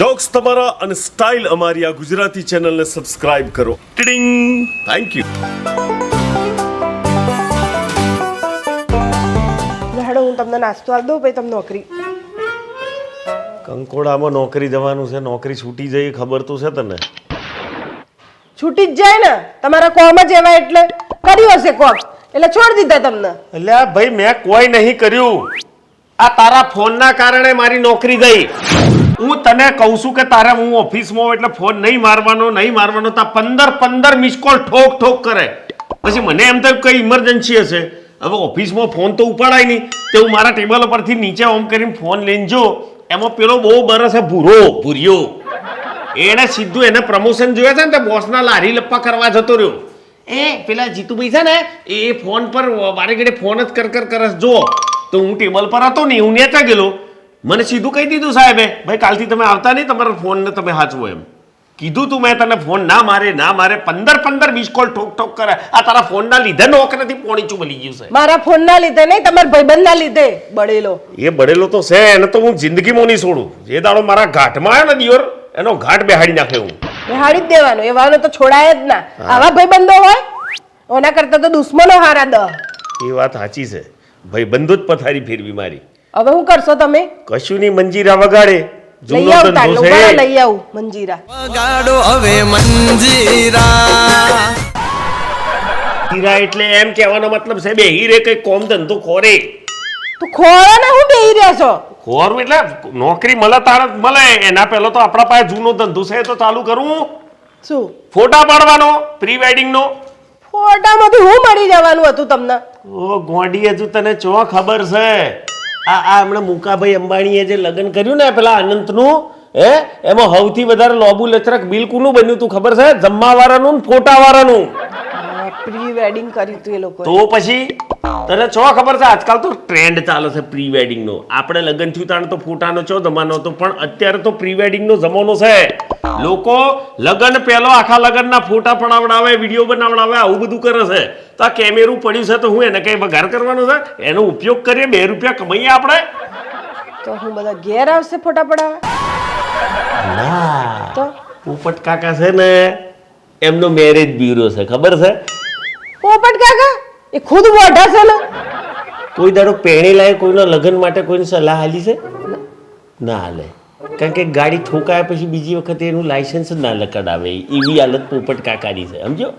Jokes તમારા અને style અમારી આ ગુજરાતી ચેનલને સબસ્ક્રાઇબ કરો. ટિડિંગ. થેન્ક યુ હેડો હું તમને નાસ્તો આપી દઉં પછી તમને નોકરી. કંકોડામાં નોકરી જવાનું છે નોકરી છૂટી જઈ ખબર તો છે તને? છૂટી જ જાય ને. તમારા કોમ જ એવા એટલે કર્યું હશે કોક એટલે છોડી દીધા તમને. એટલે ભાઈ મેં કોઈ નહીં કર્યું. આ તારા ફોનના કારણે મારી નોકરી ગઈ. હું તને કહું છું કે તારે હું ઓફિસમાં એટલે ફોન નહીં મારવાનો નહીં મારવાનો, તા પંદર પંદર મિસ કોલ ઠોક ઠોક કરે. પછી મને એમ થયું કઈ ઇમરજન્સી હશે. હવે ઓફિસમાં ફોન તો ઉપાડાય નહીં. તે હું મારા ટેબલ પરથી નીચે ઓમ કરીને ફોન લઈને જો, એમાં પેલો બહુ બરસ ભૂરો, ભૂર્યો. એણે સીધું એને પ્રમોશન જોયા છે ને, તે બોસના લારી લપ્પા કરવા જતો રહ્યો. એ, પેલા જીતુભાઈ છે ને, એ ફોન પર વારે ઘડે ફોન જ કર કર કરસ જો. તો હું ટેબલ પર હતો ને, હું નેતા ગયેલો. મને સીધું કહી દીધું સાહેબે ભાઈ કાલથી તમે આવતા નહીં તમારા ફોનને તમે હાચવો એમ. કીધું તું મેં તને ફોન ના મારે ના મારે પંદર પંદર મિસ કોલ ઠોક ઠોક કરે. આ તારા ફોનના લીધે નોક નથી પોણી ચુબલી ગયું છે. મારા ફોન ના લીધે નહીં તમારા ભાઈબંધ ના લીધે બળેલો. એ બળેલો તો છે એને તો હું જિંદગીમાં નહીં છોડું. જે દાડો મારા ઘાટમાં આવ્યો ને દિયોર એનો ઘાટ બેહાડી નાખે હું. બેહાડી જ દેવાનો એવાનો તો છોડાય જ ના. આવા ભાઈબંધો હોય ઓના કરતા તો દુશ્મનો હારા દ એ વાત સાચી છે. ભાઈ બંધુ જ પથારી ફેરવી મારી. હવે શું કરશો તમે? કશું ની મંજીરા વગાડે. લઈ જૂનો આવું ધંધો છે. લઈ આવું મંજીરા. વગાડો હવે મંજીરા. હીરા એટલે એમ કહેવાનો મતલબ છે બે હીરે કઈ કોમ ધંધો ખોરે. તો ખોરા ને હું બેહી રહ્યા છો? ખોરવું એટલે નોકરી મળે તારે જ મળે. એના પહેલો તો આપણા પાસે જૂનો ધંધો છે એ તો ચાલુ કરું. શું? ફોટા પાડવાનો પ્રી વેડિંગ નો. ફોટામાંથી હું મળી જવાનું હતું તમને? ઓ ગોંડી હજુ તને ચો ખબર છે? આ આ હમણાં મુકાભાઈ અંબાણીએ જે લગ્ન કર્યું ને પેલા અનંતનું, હે, એમાં સૌથી વધારે લોબુ લચરક બિલ કોનું બન્યું તું, ખબર છે? જમવા વાળાનું ને ફોટા વાળાનું પ્રી વેડિંગ કર્યું હતું એ લોકો તો પછી તને છો ખબર છે આજકાલ તો ટ્રેન્ડ ચાલે છે પ્રી વેડિંગ નો આપણે લગ્ન થયું તાણ તો ફોટાનો છો જમાનો હતો પણ અત્યારે તો પ્રી વેડિંગ નો જમાનો છે. લોકો લગ્ન પહેલો આખા લગ્નના ફોટા પડાવડાવે વીડિયો બનાવડાવે આવું બધું કરે છે. તો આ કેમેરું પડ્યું છે તો હું એને કઈ વઘાર કરવાનો છે? એનો ઉપયોગ કરીએ બે રૂપિયા કમાઈએ આપણે? તો હું બધા ઘેર આવશે ફોટા પડાવવા? ના. તો? પોપટ કાકા છે ને એમનો મેરેજ બ્યુરો છે ખબર છે? પોપટ કાકા એ ખુદ મોઢા છે ને. કોઈ દાડો પહેણેલાએ કોઈના લગ્ન માટે કોઈની સલાહ આલી છે? ના હાલે. કારણ કે ગાડી ઠોકાયા પછી બીજી વખત એનું લાયસન્સ જ ના લકડાવે એવી હાલત પોપટ કાકાની છે. સમજો?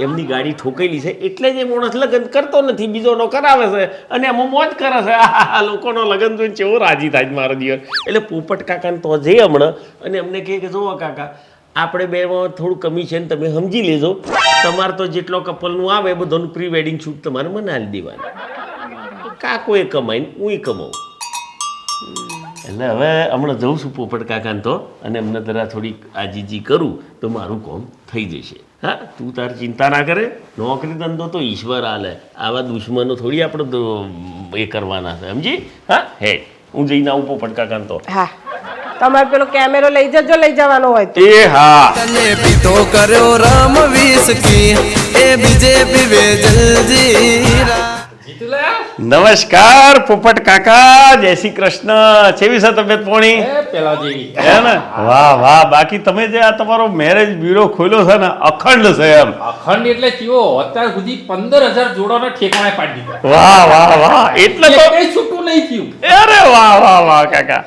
એમની ગાડી ઠોકેલી છે. એટલે જ એ માણસ લગ્ન કરતો નથી. બીજોનો કરાવે છે. અને એમાં મોજ કરે છે. આ લોકોનો લગ્ન જોઈને કેવો રાજી થાય મારો દિવસ એટલે પોપટ કાકાને તો જઈ હમણાં. અને એમને કહે કે, જુઓ કાકા આપણે બેમાં થોડું કમી છે ને તમે સમજી લેજો. તમારે તો જેટલો કપલનું આવે બધાનું પ્રી વેડિંગ શૂટ તમારે મનાવી દેવાનું. કાકો એ કમાઈને હું કમાઉં એટલે હવે હમણાં જઉં છું પોપટ કાકાને તો અને એમને જરા થોડીક આજીજી કરું તો મારું કામ થઈ જશે. હા, તું તાર ચિંતા ના કરે. નોકરી ધંધો તો ઈશ્વર આલે. આવા દુશ્મનો થોડી આપણે એ કરવાના છે. સમજી? હા, હે, હું જઈને આવું પોપટ કાકાને તો. હા. તમારે પેલો કેમેરો લઈ જજો લઈ જવાનો હોય તો. એ હા. તને પીતો કર્યો રમ વિસ્કી એ બીજેપી પીવે જલજીરા. નમસ્કાર પોપટ કાકા જય શ્રી કૃષ્ણ. કેવી છે તબિયત પોણી? પેલા જેવી હે ને? વાહ વાહ. બાકી તમે જે આ તમારો મેરેજ બ્યુરો ખોલ્યો છે ને અખંડ છે એમ. અખંડ એટલે કેવો? અત્યાર સુધી પંદર હજાર જોડાના ઠેકાણે પાડી દીધા. વાહ વાહ વાહ. એટલે તો કઈ છૂટું નહીં થયું. અરે વાહ વાહ વાહ કાકા.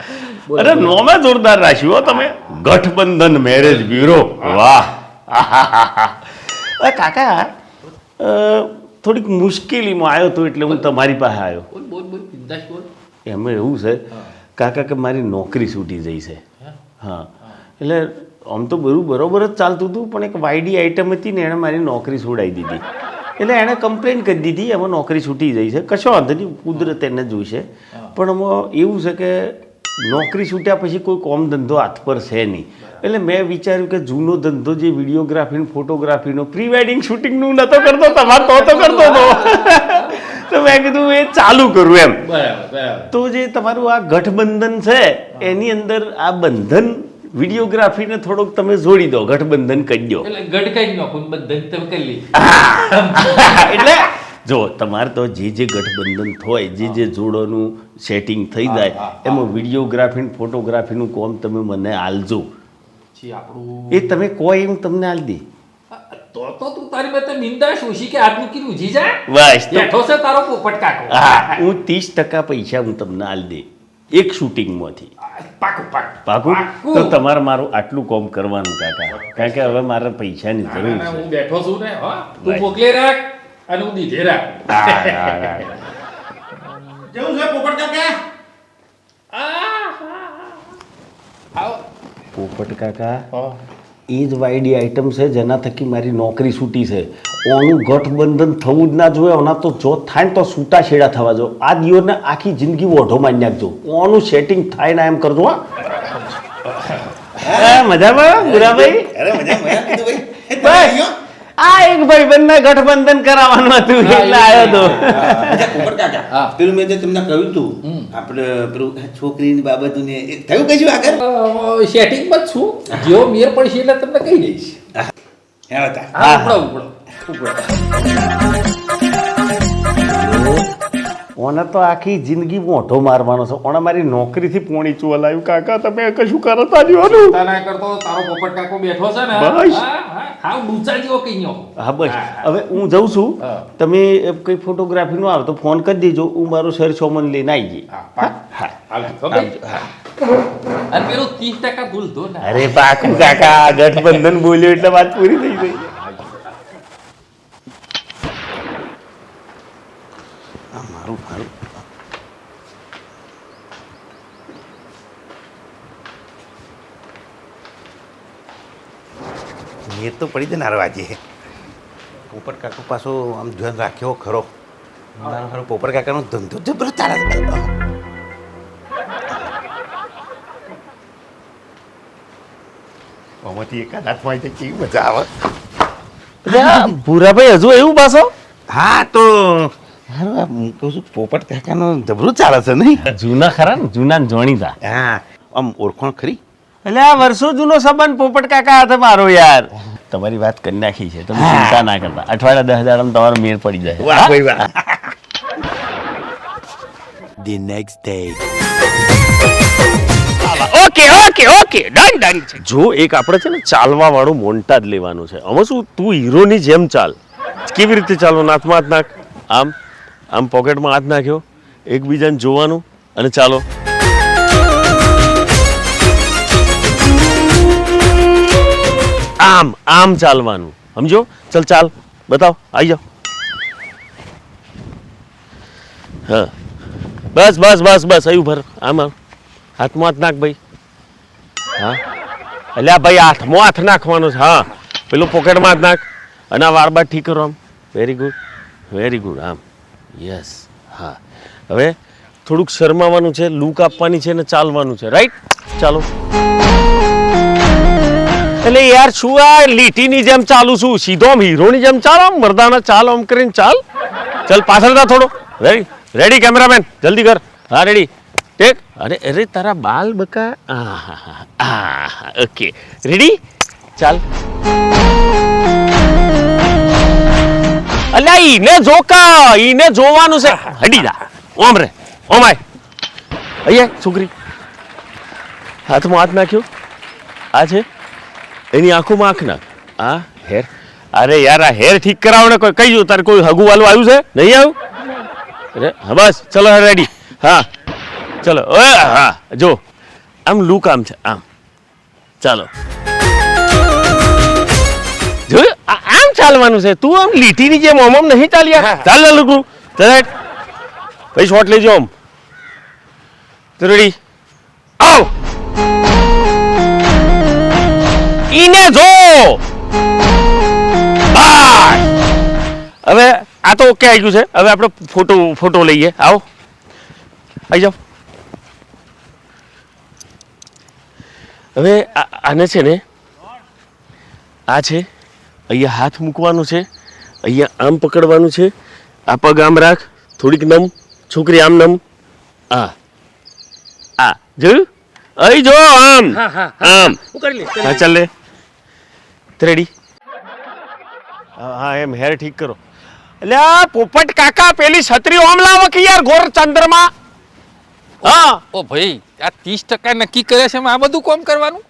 અરે નોમે જોરદાર રાખ્યું હો તમે. ગઠબંધન મેરેજ બ્યુરો વાહ. કાકા થોડીક મુશ્કેલીમાં આવ્યો તો એટલે હું તમારી પાસે આવ્યો. એમાં એવું છે કાકા કે મારી નોકરી છૂટી જઈ છે. હા? એટલે આમ તો બધું બરોબર જ ચાલતું હતું પણ એક વાયડી આઈટમ હતી ને એણે મારી નોકરી છોડાવી દીધી. એટલે એણે કમ્પ્લેન કરી દીધી એમાં નોકરી છૂટી જઈ છે. કશો વાંધો નહીં કુદરત એને જોઈશે. પણ એમાં એવું છે કે નોકરી છૂટ્યા પછી કોઈ કોમ ધંધો હાથ પર છે નહીં. એટલે મેં વિચાર્યું કે જૂનો ધંધો જે વિડીયોગ્રાફી ને ફોટોગ્રાફીનો પ્રી વેડિંગ શૂટિંગનું નતો કરતો તમારે તો તો કરતો હતો તો મેં કીધું એ ચાલુ કરું એમ. તો જે તમારું આ ગઠબંધન છે એની અંદર આ બંધન વિડીયોગ્રાફીને થોડોક તમે જોડી દો ગઠબંધન કરી દો. એટલે ગડકાઈ નાખું બધું તમે કરી એટલે જો તમારે તો જે જે ગઠબંધન થાય જે જે જોડોનું સેટિંગ થઈ જાય એમાં વિડીયોગ્રાફી ફોટોગ્રાફીનું કોમ તમે મને આલજો. પછી આપણું એ તમે કહો એમ તમને આલ દી. તો તો તું તારી મેં તો નિંદા શોષી કે આજનું કીધું? ઉજી જા. બસ તો. બેઠો છે તારો પોપટ કાકો હા હું ત્રીસ ટકા પૈસા હું તમને આલ દે એક શૂટિંગમાંથી. પાકું પાકું. પાકું? તો તમારે મારું આટલું કોમ કરવાનું કાકા. કારણ કે હવે મારે પૈસાની જરૂર છે. હું બેઠો છું ને હા. તું મોકલે રાખ અને હું દીધે રાખ. હા, હા, હા. કેવું છે પોપટ કાકા પોપટ કાકા. એ જ વાયડી આઈટમ છે જેના થકી મારી નોકરી છૂટી છે. ઓનું ગઠબંધન થવું જ ના જોઈએ ઓના તો જો થાય ને તો છૂટા છેડા થવા જો. આ દિયોને આખી જિંદગી ઓઢો મારી નાખજો. ઓનું સેટિંગ થાય ના એમ કરજો હા. હા, મજામાં ગુરાભાઈ અરે મજા. આ એક ભાઈ બંને ગઠબંધન કરાવવાનું હતું એટલે આવ્યો તો. ઉપર કાકા પેલું મેં જે તમને કહ્યું હતું આપણે પેલું છોકરીની બાબતનું ને થયું કશું આગળ? અ, સેટિંગમાં જ છું. જેવો મેર પડશે એટલે તમને કહી દઈશ. હા. ઉપડો ઉપડો. ઉપડો. ઓને તો આખી જિંદગી મોઢો મારવાનો છે. ઓને મારી નોકરીથી પોણી ચુવલાયું. કાકા તમે કશું કરતા જોવાનું ચિંતા તને કરતો તારો પોપટ કાકો બેઠો છે ને. બસ. હા, ડૂચા જેવો કઈ નો હા બસ. હવે હું જઉં છું. તમે કઈ કંઈ ફોટોગ્રાફીનું આવે તો ફોન કરી દેજો. હું મારું શેર સોમન લઈને આવી જઈ હા, હા ના. અરે પાકું કાકા ગઠબંધન બોલ્યો એટલે વાત પૂરી થઈ ગઈ. મારું મારું મેર તો પડી જ નારો આજે. પોપટ કાકો પાછો આમ ધ્યાન રાખ્યો ખરો. ખરો પોપટ કાકાનો ધંધો જબરો ચાલે. આમાંથી એકાદ હાથમાં આવી કેવી મજા આવે. ભૂરાભાઈ હજુ એવું પાછો? હા તો હારું આ હું કહું છું પોપટ કાકાનો જબરું ચાલે છે નહીં? જૂના ખરા ને જૂના ને જોણીતા. હા આમ ઓળખાણ ખરી? એટલે આ વર્ષો જૂનો સંબંધ પોપટ કાકા હાથે મારો યાર. તમારી વાત કરી નાખી છે તમે ચિંતા ના કરતા. અઠવાડિયા દસ હજાર તમારો મેળ પડી જાય. વાહ? ભાઈ વાહ. The next day. Okay okay okay done done છે. જો એક આપણે છે ને ચાલવા વાળું મોન્ટા જ લેવાનું છે. આમાં શું તું હીરોની જેમ ચાલ. કેવી રીતે ચાલવાનું? હાથમાં હાથ નાખ. આમ. આમ પોકેટમાં હાથ નાખ્યો, એકબીજાને જોવાનું અને ચાલો. આમ આમ ચાલવાનું. સમજો? ચલ, ચાલ, બતાવ આવી જાઓ. હા. બસ બસ બસ બસ આવ્યું ભર આમ આમ. હાથમાં હાથ નાખ ભાઈ. હા. એટલે આ ભાઈ હાથમાં હાથ નાખવાનો છે, હા. પેલું પોકેટમાં હાથ નાખ. અને આ વાર બાર ઠીક કરો આમ. વેરી ગુડ વેરી ગુડ આમ. યસ હા. હવે થોડુંક શરમાવાનું છે લૂક આપવાની છે અને ચાલવાનું છે. રાઈટ ચાલો. એટલે યાર શું આ લીટીની જેમ ચાલુ છું? સીધો આમ હીરોની જેમ ચાલ, આમ મરદાના ચાલ, આમ કરીને ચાલ. ચાલ, પાછળ થા થોડો. રેડી રેડી કેમેરામેન જલ્દી કર. હા રેડી ટેક અરે અરે, તારા બાલ બકા. આ ઓકે રેડી ચાલ. અલ્યા ઈને જોકા ઈને જોવાનું છે. હડી જા. ઓમ રે ઓમ આય અહીંયા છોકરી. હાથમાં હાથ નાખ્યો? આ છે? એની આંખોમાં આંખ નાખ. આ હેર. અરે યાર આ હેર ઠીક કરાવને કોઈ કહી તારે કોઈ હગુ વાલું આવ્યું છે? નહીં આવ્યું અરે હા બસ ચલો રેડી હા. ચલો હા. જો આમ લુક આમ છે આમ. ચાલો. ચાલવાનું છે? તું આમ લીટીની જેમ આમ આમ નહીં ચાલ્યા? ચાલ ના લુકડું ચાલ પછી ભાઈ શોટ લેજો આમ. તરડી આવ! ઈને જો. હવે આ તો ઓકે આવી ગયું છે. હવે આપણે ફોટો ફોટો લઈએ. આવો. આવી જાઓ. હવે આને છે ને આ છે અહીંયા હાથ મૂકવાનું છે અહીંયા આમ પકડવાનું છે. આ પગ આમ રાખ થોડીક નમ છોકરી આમ નમ. આ. આ. જોયું? અહીં જો આમ. આમ. હા. ચાલ લે. રેડી હા એમ હેર ઠીક કરો. એટલે આ પોપટ કાકા પેલી છત્રી ઓમ લાવો કે યાર ઘોર ચંદ્રમાં? હા. ઓ ભાઈ આ ત્રીસ ટકા નક્કી કરે છે એમાં આ બધું કોમ કરવાનું?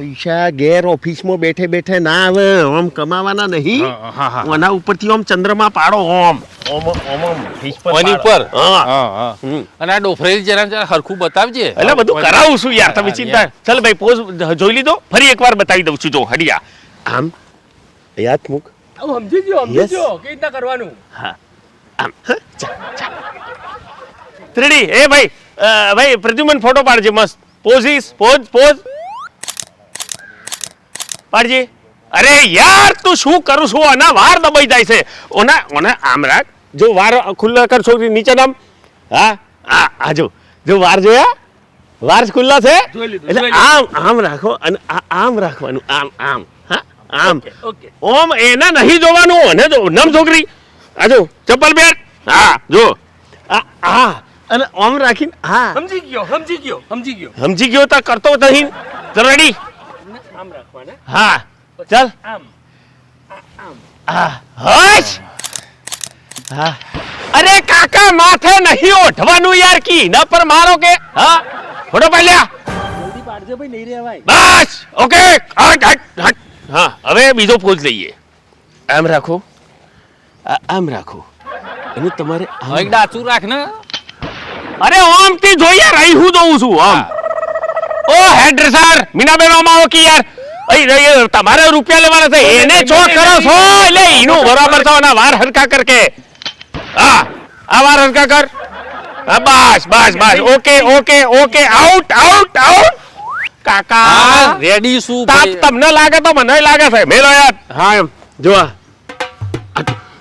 પૈસા ઘેર ઓફિસમાં બેઠે બેઠે ના આવે. આમ કમાવાના નહીં. હા, હા, હા. આના ઉપરથી આમ ચંદ્રમાં પાડો ઓમ ઓમ ઓમ ઓમ. ફીસ પર ઓની ઉપર? હા. હા હા. હમ. અને આ ડોફરેલી જરા જરા હરખું બતાવજે. એટલે બધું કરાવું છું યાર તમે ચિંતા ચાલ ભાઈ પોઝ જોઈ લીધો? ફરી એકવાર બતાવી દઉં છું જો હડિયા. આમ? યાદ મૂક સમજી ગયો સમજી ગયો કેવી રીતના કરવાનું? હા. આમ. હ, ચા ચા ત્રીડી એ ભાઈ ભાઈ પ્રદ્યુમન ફોટો પાડજે મસ્ત. પોઝિસ પોઝ પોઝ પાડજે. અરે યાર તું શું કરું છું? આના વાર દબાઈ જાય છે. ઓના ઓના આમ રાખ. જો વાર ખુલ્લા કર છોકરી નીચે નામ. હા આ આ જો. જો વાર જોયા? વાર ખુલ્લા છે? એટલે આમ આમ રાખો અને આમ રાખવાનું આમ આમ. હા આમ. ઓમ એને નહીં જોવાનું અને જો નમ છોકરી. આ જો ચપ્પલ બેટ હા જો. આ આ. અને ઓમ રાખીને હા. સમજી ગયો સમજી ગયો સમજી ગયો. સમજી ગયો તો કરતો નહીં રેડી આમ રાખવાના? હા ચાલ. આમ. હા હશ. હા. અરે કાકા માથે નહીં ઓઠવાનું યાર કી. ન પર મારો કે. હા ફોટો પાડ્યા જલ્દી પાડજો ભાઈ નહીં રહેવાય. બસ ઓકે. હટ હટ હટ. હા હવે બીજો પોઝ લઈએ. આમ રાખો. આમ રાખો. અને તમારે હવે એક ડાચું રાખ ને. અરે ઓમથી જોઈએ રહી હું દઉં છું આમ. ઓ હેડ ડ્રેસર મીનાબેન આમાં આવો કે યાર? તમારે રૂપિયા લેવાના છે એને ચો કરો છો? એટલે એનું બરાબર છો ના વાર હરકા કર કે હા આ વાર હરકા કર. હા બસ બસ બસ. Okay okay okay. Out out out. કાકા. રેડી શું તાપ તમને લાગે તો મને લાગે છે. મેલો યાર. હા એમ. જો આ.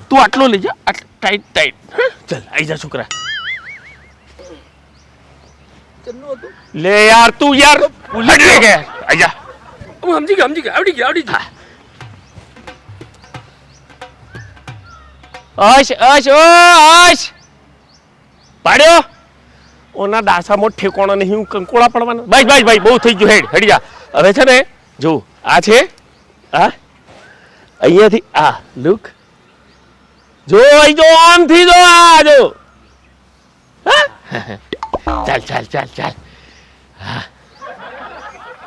તું આટલું લઈ જા. Tight tight? ચાલ આઈ જા છોકરા. લે યાર તું યાર હટ રે કે? આઈ જા હું સમજી ગયો સમજી ગયો. આવડી ગયો આવડી ગયો અશ અશ ઓ અશ પાડ્યો? ઓના દાસામાં ઠેકોણો નહીં હું કંકોળા પડવાનો. ભાઈ ભાઈ ભાઈ બહુ થઈ ગયું હેડ હેડી જા. હવે છે ને જો આ છે આ અહીંયાથી આ લુક. જો અહીં જો આમથી જો આ જો. હા? ચાલ ચાલ ચાલ ચાલ. હા.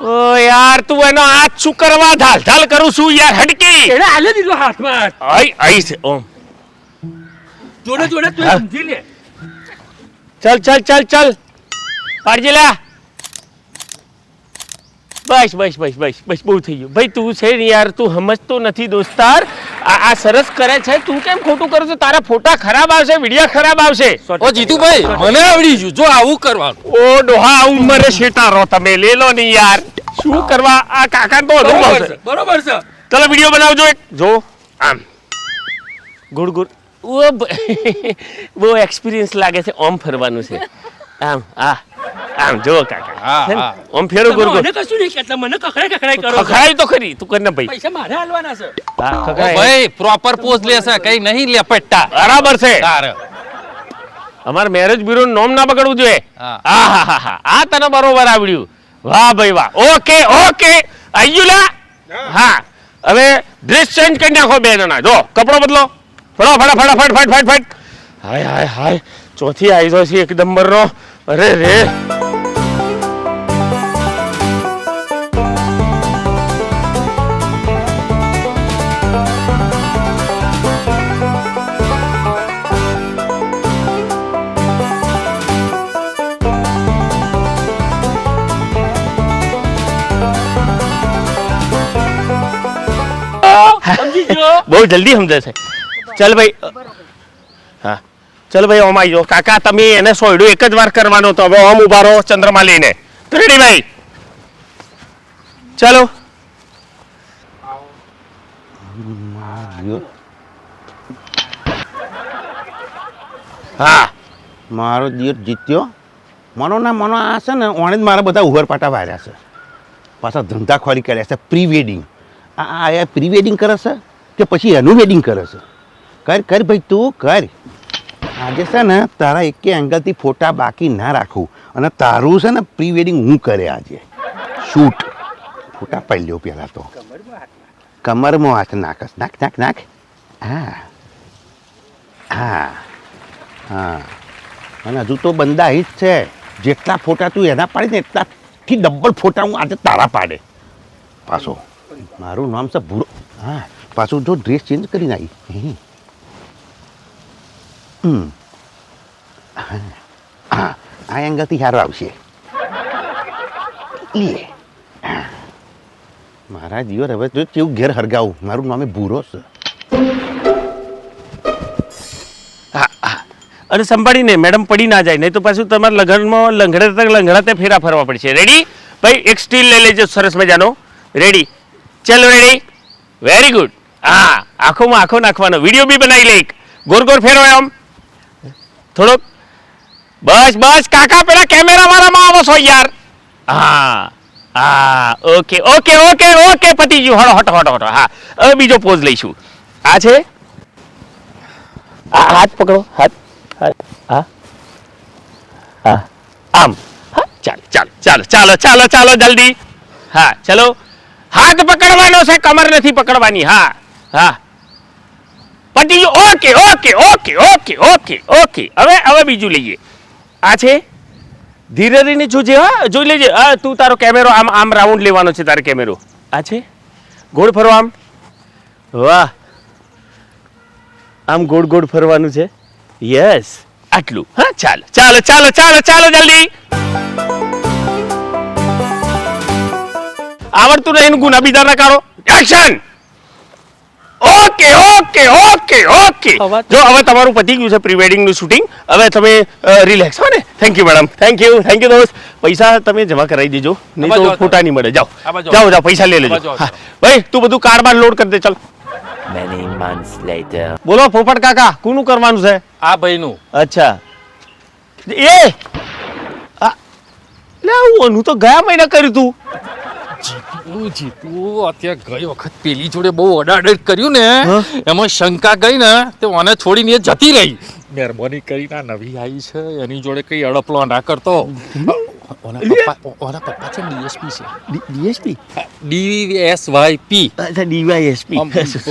ઓ યાર તું એનો હાથ શું કરવા ધાલ ધાલ કરું છું યાર હડકી. એને હાલે દીધો હાથમાં. આઈ આઈ છે ઓમ. જોડે જોડે તું સમજી લે. ચલ ચલ ચલ ચલ. પાડજે લા. બસ બસ બસ બસ બસ બહુ થઈ ગયું. ભાઈ તું છે ને યાર તું સમજતો નથી દોસ્તાર. આ સરસ કરે છે. તું કેમ ખોટું કરો છો? તારા ફોટા ખરાબ આવશે વીડિયો ખરાબ આવશે. ઓ જીતુભાઈ મને આવડી ગયું. જો આવું કરવાનું. ઓ ડોહા આ ઉંમરે શેટારો તમે. લે લો ને યાર. શું કરવા? આ કાકા તો અનુભવ બરોબર છે છે બરોબર છે. ચલો વીડિયો બનાવજો એક. જો આમ. Good good. ઓ બહુ એક્સપિરિયન્સ લાગે છે. ઓમ ફરવાનું છે. આમ આ. આમ જો કાકા. ઓમ ફેરો તમે મને કશું નહીં કહેતા મને કખડાઈ કખડાઈ કરો છો. તો ખરી તું કરને ભાઈ. પૈસા મારે હાલવાના છે. હા ઓ ભાઈ પ્રોપર પોઝ લેશે કઈ નહીં લેપટતા બરાબર છે. તારે. અમારે મેરેજ બ્યુરો નું નામ ના બગડવું જોઈએ. હા. હા હા હા. આ તને બરોબર આવડ્યું. વાહ ભાઈ વાહ. Okay okay. આયુલા લા હા. હવે ડ્રેસ ચેન્જ કરી નાખો બે જણા. જો કપડો બદલો. ફળો ફળો ફળો ફટ ફટ ફટ. ફટ હાય હાય હાય. ચોથી આવી જો છે એક નંબરનો. અરે રે સમજી ગયો બહુ જલ્દી સમજે છે ચાલ ભાઈ હા ચાલ ભાઈ, ઓમ આવી જાઓ કાકા, તમે એને સોયડું એક જ વાર કરવાનો તો હવે ઓમ ઊભા રહો ચંદ્રમા લઈને. ભાઈ? ચાલો. હા. મારો દિયર જીત્યો. મનો ના મનો આ છે ને, ઓણે જ મારા બધા ઉહરપાટા વાર્યા છે. પાછા ધંધાખોરી કર્યા છે પ્રી વેડિંગ આ આ પ્રી વેડિંગ કરે છે કે પછી એનું વેડિંગ કરે છે? કર કર ભાઈ તું, કર. આજે છે ને તારા એકે એંગલથી ફોટા બાકી ના રાખું. અને તારું છે ને પ્રી વેડિંગ હું કરે આજે. શૂટ ફોટા પાડી લ્યો પહેલાં તો. કમરમાં હાથ નાખસ. નાખ નાખ નાખ. હા. હા. હા. અને હજુ તો બંદા હિત છે. જેટલા ફોટા તું એના પાડી ને એટલાથી ડબલ ફોટા હું આજે તારા પાડે. પાછો. મારું નામ છે ભૂરો. હા. પાછું જો ડ્રેસ ચેન્જ. હમ. હા આ એંગલથી સારો આવશે. લે. મારા જીવન હવે તો કેવું ઘેર હરગાવું. મારું નામે ભૂરો છે. અરે સંભાળીને મેડમ પડી ના જાય. નહીં તો પાછું તમારે લગ્નમાં લંગડે લંગડાતે ફેરા ફરવા પડશે. રેડી ભાઈ, એક સ્ટીલ લઈ લેજો, સરસ મજાનો. રેડી ચલો રેડી વેરી ગુડ હા, આંખોમાં આંખો નાખવાનો. વીડિયો બી બનાવી લઈક. ગોર ગોર ફેરવાય આમ. થોડોક. બસ બસ, કાકા, પેલા કેમેરા વાળામાં આવો છો યાર. હા હા ઓકે ઓકે ઓકે ઓકે પતી ગયું હળો, હટો હટો હટો, હા. હવે બીજો પોઝ લઈશું. આ છે? આ હાથ પકડો, હાથ હા. હા, આમ. ચાલો ચાલો ચાલો ચાલો ચાલો, જલ્દી. હા, ચલો. હાથ પકડવાનો છે, કમર નથી પકડવાની, હા હા. પતી okay okay okay okay okay okay. હવે હવે બીજું લઈએ. આ છે ધીરે ધીરે જોજે હા, જોઈ લેજે. હા તું તારો કેમેરો, આમ આમ રાઉન્ડ લેવાનો છે તારો કેમેરો. આ છે ગોળ ફરવા આમ. વાહ. આમ ગોળ ગોળ ફરવાનું છે. યસ આટલું. હા, ચાલો ચાલો ચાલો ચાલો ચાલો જલ્દી. આવડતું નહીં ગુના બીજા ના કરો action okay okay okay okay. જો હવે તમારું પતી ગયું છે પ્રી વેડિંગનું શૂટિંગ. હવે તમે રિલેક્સ હો ને? Thank you madam thank you thank you દોસ્ત. પૈસા તમે જમા કરાવી દેજો. નહીં તો. ફોટા નહીં મળે. જાઓ. જાઓ. જાઓ પૈસા લઈ લેજો. હા. ભાઈ તું બધું કાર બાર લોડ કરી દે ચાલ. મેની મંથ્સ લેટર બોલો પોપટ કાકા કોનું કરવાનું છે? આ ભાઈનું. અચ્છા. એ! આ, લે હું તો ગયા મહિના કર્યું તું. તું જીતું અત્યારે ગઈ વખત પેલી જોડે બહુ અડાડડ કર્યું ને એમાં શંકા ગઈ ને તે મને છોડીને એ જતી રહી. મહેરબાની કરીને આ નવી આવી છે એની જોડે કઈ અડપલો ના કરતો. ઓના પપ્પા ઓના પપ્પા છે ડીએસપી છે ડીએસપી ડીએસવાયપી અચ્છા ડીવાયએસપી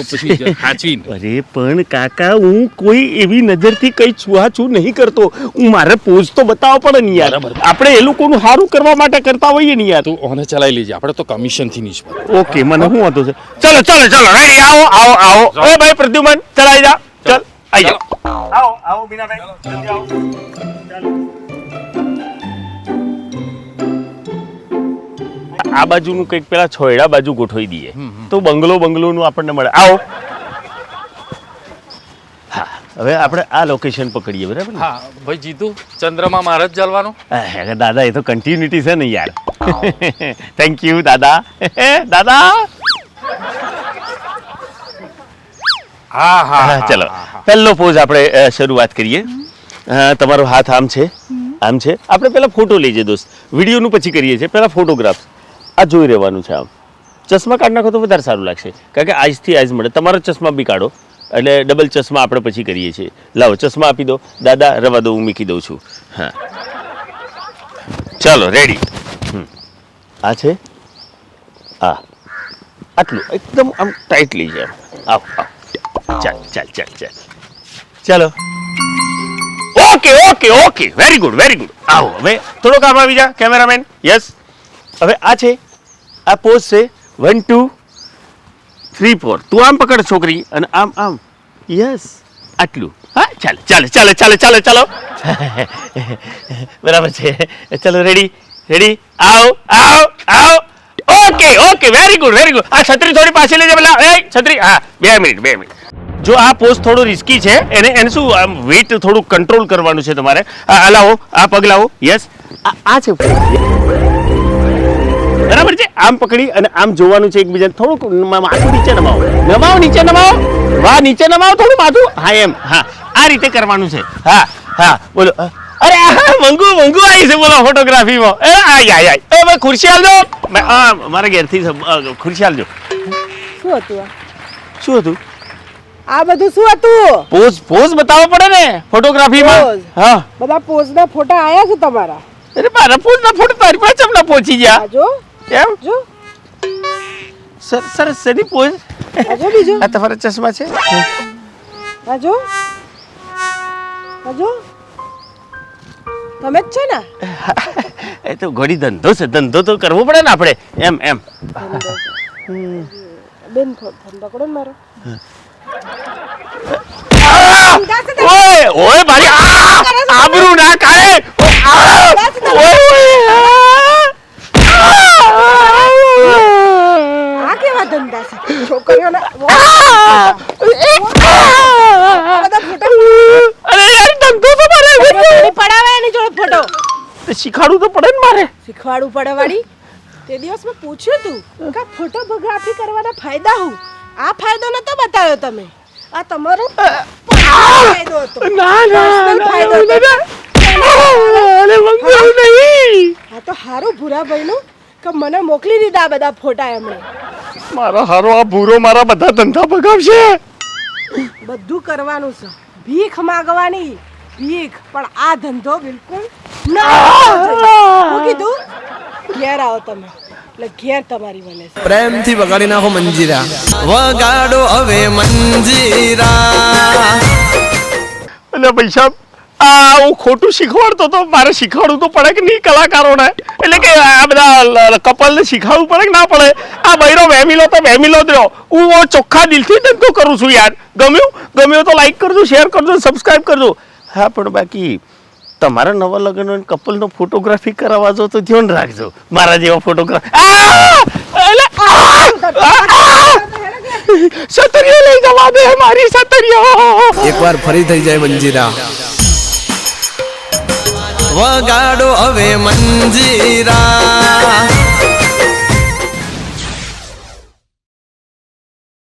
પછી હાચવીને અરે પણ કાકા હું કોઈ એવી નજરથી કઈ છુઆછું નહીં કરતો હું મારે પોઝ તો બતાવો પડે ને યાર આપણે એ લોકોનું સારું કરવા માટે કરતા હોઈએ ને યાર તું ઓને ચલાવી લેજે આપણે તો કમિશનથી નહીં ઓકે મને શું વાંધો છે ચલો ચલો ચલો રેડી આવો આવો આવો ઓ ભાઈ પ્રદ્યુમન ચલાવી જા ચલ આઈ જાઓ આ બાજુનું કંઈક પેલા છોયડા બાજુ ગોઠવી દઈએ. તો બંગલો બંગલોનું આપણને મળે. આવો. હા. હવે આપણે આ લોકેશન પકડીએ બરાબર હા ભાઈ જીતુ ચંદ્રમાં મારે જ ચાલવાનું અરે દાદા એ તો કન્ટિન્યુટી છે ને યાર. થેન્ક યુ દાદા. દાદા. હા હા ચલો. પહેલો પોઝ આપણે શરૂઆત કરીએ. તમારો હાથ આમ છે. આમ છે. આપણે પહેલા ફોટો લઈ જઈએ દોસ્ત. વિડીયોનું પછી કરીએ છીએ. પહેલા ફોટોગ્રાફ આ જોઈ રહેવાનું છે આમ. ચશ્મા કાઢ નાખો તો વધારે સારું લાગશે. કારણ કે આજથી આજ મળે. તમારો ચશ્મા બી કાઢો. એટલે ડબલ ચશ્મા આપણે પછી કરીએ છીએ. લાવો, ચશ્મા આપી દો. દાદા, રવા દો હું મૂકી દઉં છું. હા. ચાલો રેડી આ છે? આ. આટલું. એકદમ આમ ટાઈટલી છે આવ આવ. ચાલ ચાલ ચાલ ચાલ. ચાલો. Okay okay okay very good very good આવો, હવે થોડો કામ આવી જા કેમેરામેન યસ હવે આ છે આ પોઝ છે વન ટુ થ્રી ફોર. તું આમ પકડ છોકરી અને આમ આમ. યસ આટલું. હા ચાલે ચાલે ચાલે ચાલે ચાલો ચાલો. બરાબર છે. ચાલો રેડી રેડી આવો આવો આવો. Okay okay very good very good આ છત્રી થોડી પાછી લેજે પેલા. એ છત્રી હા બે મિનિટ બે મિનિટ. જો આ પોઝ થોડો રિસ્કી છે એને એને શું આમ વેઇટ થોડું કંટ્રોલ કરવાનું છે તમારે? આ આ લાવો આ પગ લાવો. યસ આ છે. બરાબર છે? આમ પકડી અને આમ જોવાનું છે એકબીજાને. થોડુંક માથું નીચે નમાવો. નમાવો નીચે નમાવો? વાહ નીચે નમાવો થોડું માથું? હા એમ. હા. આ રીતે કરવાનું છે. હા હા. બોલો. અરે આ મંગુ મંગુ આવી છે બોલો ફોટોગ્રાફીમાં. એ આય આય આય. એ ભાઈ ખુરશી આલજો મારા ઘેરથી ખુરશી આલજો શું હતું શું હતું? આ બધું શું હતું? પોઝ પોઝ બતાવવો પડે ને ફોટોગ્રાફીમાં? હા. બધા પોઝના ફોટા આયા છે તમારા? અરે મારા પોઝના ફોટો તારી પાસે ચમના પહોંચી ગયા. જો. એમ? જો. સર સર સની પોઝ? આ જો બીજું. આ તમારા ચશ્મા છે? હજુ હજુ તમે જ છો ને? એ તો ઘડી ધંધો છે ધંધો તો કરવો પડે ને આપણે. એમ એમ. બેન ફોન પકડો ને મારો. ઓય ઓય મારી આબરૂ ના કાઢે. ઓય, ઓય, આ કેવા ધંધા છે છોકરીઓના અરે યાર ધંધો તો મારે પડાવે એની જોડે ફોટો શીખાડવું તો પડે ને મારે શીખવાડવું પડે વાળી તે દિવસ મેં પૂછ્યું તું કે ફોટોગ્રાફી કરવાના ફાયદા હું આ ફાયદો નતો બતાવ્યો તમે આ તમારો ફાયદો હતો ના ના ફાયદો અરે મંગળ નહીં આ તો હારું ભૂરા ભાઈનું કે મને મોકલી દીધા આ બધા ફોટા એમણે મારો હારો આ ભૂરો મારા બધા ધંધા બગાવશે બધું કરવાનું છે. ભીખ માંગવાની. ભીખ પણ આ ધંધો બિલકુલ ના. કીધું? ઘેર આવો તમે. એટલે ઘેર તમારી બને છે. પ્રેમથી વગાડી નાખો મંજીરા. વગાડો હવે મંજીરા. એટલે પૈસા આ હું ખોટું શીખવાડતો તો મારે શીખવાડવું તો પડે કે નહીં કલાકારોને? એટલે કે આ બધા કપલને શીખવાડવું પડે કે ના પડે? આ બૈરો વહેમીલો તો વહેમીલો જ રહ્યો. હું ચોખ્ખા દિલથી ધંધો કરું છું યાર. ગમ્યું? ગમ્યું તો લાઈક કરજો શેર કરજો સબસ્ક્રાઈબ કરજો. હા, પણ બાકી તમારા નવા લગ્ન કપલનો ફોટોગ્રાફી કરાવવા જો તો ધ્યાન રાખજો. મારા જેવા ફોટોગ્રાફ સતરીઓ લઈ જવા દે મારી સતરીઓ. એકવાર ફરી થઈ જાય મંજીરા. વગાડો હવે મંજીરા.